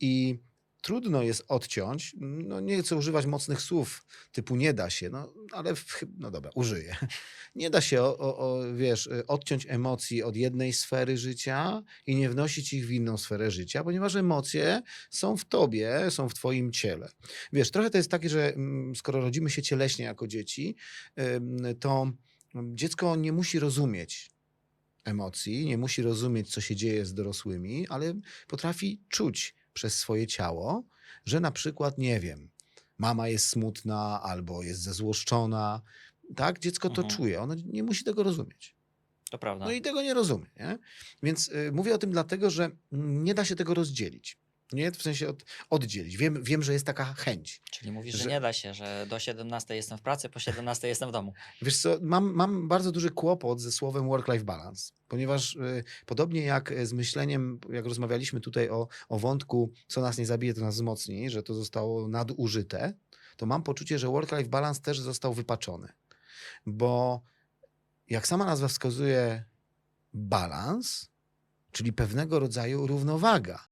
I trudno jest odciąć, no nie chcę używać mocnych słów, typu nie da się, no ale w, no dobra, użyję. Nie da się, o, o, o, wiesz, y, odciąć emocji od jednej sfery życia i nie wnosić ich w inną sferę życia, ponieważ emocje są w tobie, są w twoim ciele. Wiesz, trochę to jest takie, że mm, skoro rodzimy się cieleśnie jako dzieci, to dziecko nie musi rozumieć emocji, nie musi rozumieć, co się dzieje z dorosłymi, ale potrafi czuć przez swoje ciało, że na przykład, nie wiem, mama jest smutna albo jest zezłoszczona. Tak, dziecko to Mhm. czuje, ono nie musi tego rozumieć. To prawda. No i tego nie rozumie. Nie? Więc y, mówię o tym dlatego, że nie da się tego rozdzielić. Nie, w sensie od, oddzielić. Wiem, wiem, że jest taka chęć. Czyli mówisz, że- że nie da się, że do 17 jestem w pracy, po 17 jestem w domu. Wiesz co, mam, mam bardzo duży kłopot ze słowem work-life balance, ponieważ y, podobnie jak z myśleniem, jak rozmawialiśmy tutaj o, o wątku, co nas nie zabije, to nas wzmocni, że to zostało nadużyte, to mam poczucie, że work-life balance też został wypaczony. Bo jak sama nazwa wskazuje, balans, czyli pewnego rodzaju równowaga.